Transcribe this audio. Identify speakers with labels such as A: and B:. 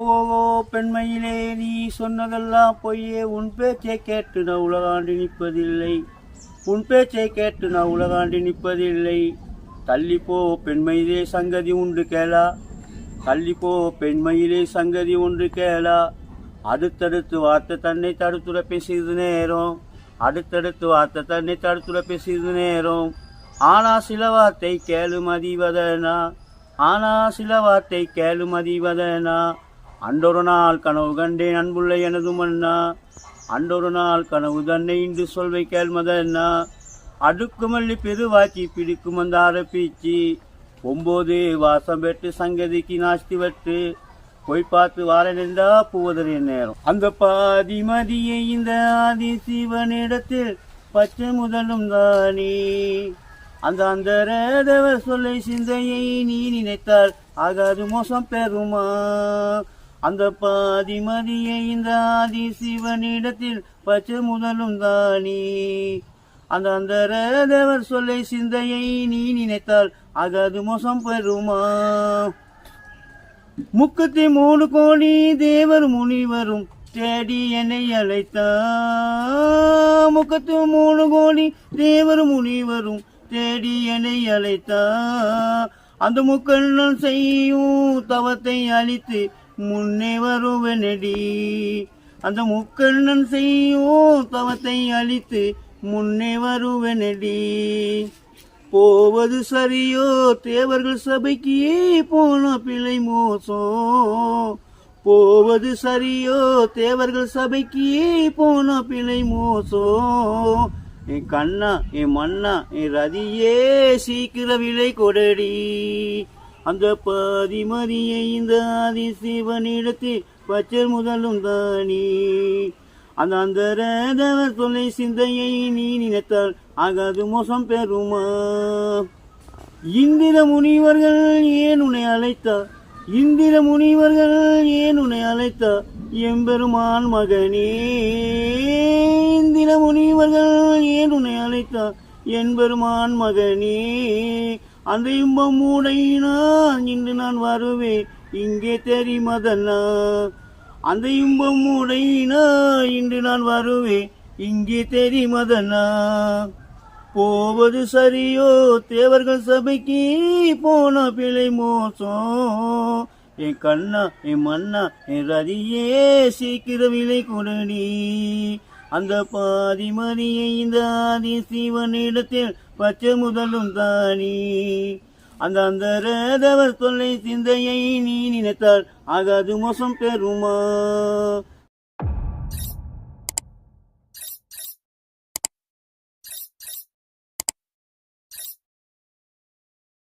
A: ஓஹோ பெண்மையிலே நீ சொன்னதெல்லாம் பொய்யே. உன் பேச்சை கேட்டு நான் உலகாண்டு நிற்பதில்லை. உன் பேச்சை கேட்டு நான் உலகாண்டு நிற்பதில்லை. தள்ளிப்போ பெண்மையிலே சங்கதி உண்டு கேளா. தள்ளிப்போ பெண்மையிலே சங்கதி உண்டு கேளா. அடுத்தடுத்து வார்த்தை தன்னை தடுத்துரப்பே சிறிது நேரம். அடுத்தடுத்து வார்த்தை தன்னை தடுத்துரப்பே சிறிது நேரம். ஆனா சில வார்த்தை கேளு மதிவதனா. ஆனா சில வார்த்தை கேளு மதிவதனா. அன்றொரு நாள் கனவு கண்டேன் அன்புள்ள எனது மன்னா அன்றொரு நாள் கனவு தன்னை இன்று சொல்வை கேள்மதன்னா அடுக்குமல்லி பெருவாச்சி பிடிக்கும் அந்த அரப்பீச்சி ஒம்போது வாசம் பெற்று சங்கதிக்கு நாஸ்தி வெட்டு போய் பார்த்து வார நின்றா போவதற்கு நேரம். அந்த பாதி மதியை இந்த ஆதி சிவனிடத்தில் பச்சை முதலும் தானே. அந்த அந்த ரேதவர் சொல்லை சிந்தையை நீ நினைத்தால் ஆகாது மோசம் பெறுமா. அந்த பாதி மதியை இந்த ஆதி சிவனிடத்தில் பச்சை முதலும் தானே. அந்த அந்த ரேதவர் சொல்லை சிந்தையை நீ நினைத்தால் அகது மோசம் பெறுமா? முக்கத்தி மூணு கோடி தேவர் முனிவரும் தேடி என்னை அழைத்தா? முக்கத்து மூணு கோடி தேவர் முனிவரும் தேடி என்னை அழைத்தா? அந்த முக்கண்ணன் செய்யும் தவத்தை அழித்து முன்னே வருவனடி. அந்த முக்கண்ணன் செய்யும் தவத்தை அழித்து முன்னே வருவனடி. போவது சரியோ தேவர்கள் சபைக்கு போன பிழை மோசம் போவது சரியோ தேவர்கள் சபைக்கு போன பிழை மோசம் என் கண்ணா என் மண்ணா என் ரதியே சீக்கிர விலை கொடடி. அந்த பாதிமதியை இந்த ஆதி சிவனிடத்தில் பச்சர் முதலும் தானே. அந்த அந்த ரேதவர் தொல்லை சிந்தையை நீ நினைத்தால் ஆகாது மோசம் பெறுமா? இந்திர முனிவர்கள் ஏன் உன்னை அழைத்தா இந்திர முனிவர்கள் ஏன் உன்னை அழைத்தா எம்பெருமான் மகனே இந்திர முனிவர்கள் ஏன் உன்னை அழைத்தா என்பெருமான் மகனே அந்த இன்பம் மூடையினால் இன்று நான் வருவேன். இங்கே தெரியுமதன்னா அந்த இன்பம் உடையினா இன்று நான் வருவேன். இங்கே தெரியுமதனா போவது சரியோ தேவர்கள் சபைக்கு போன பிழை மோசம். என் கண்ணா என் மண்ணா என் ரதியே சீக்கிர விலை கொடடி அந்த பாதி மதியை இந்த ஆதி சிவனிடத்தில் பச்சை முதலும் தானி. அந்த அந்த ரேதவர் தொல்லை சிந்தையை நீ நினைத்தால் ஆகாது மோசம் பெறுமா?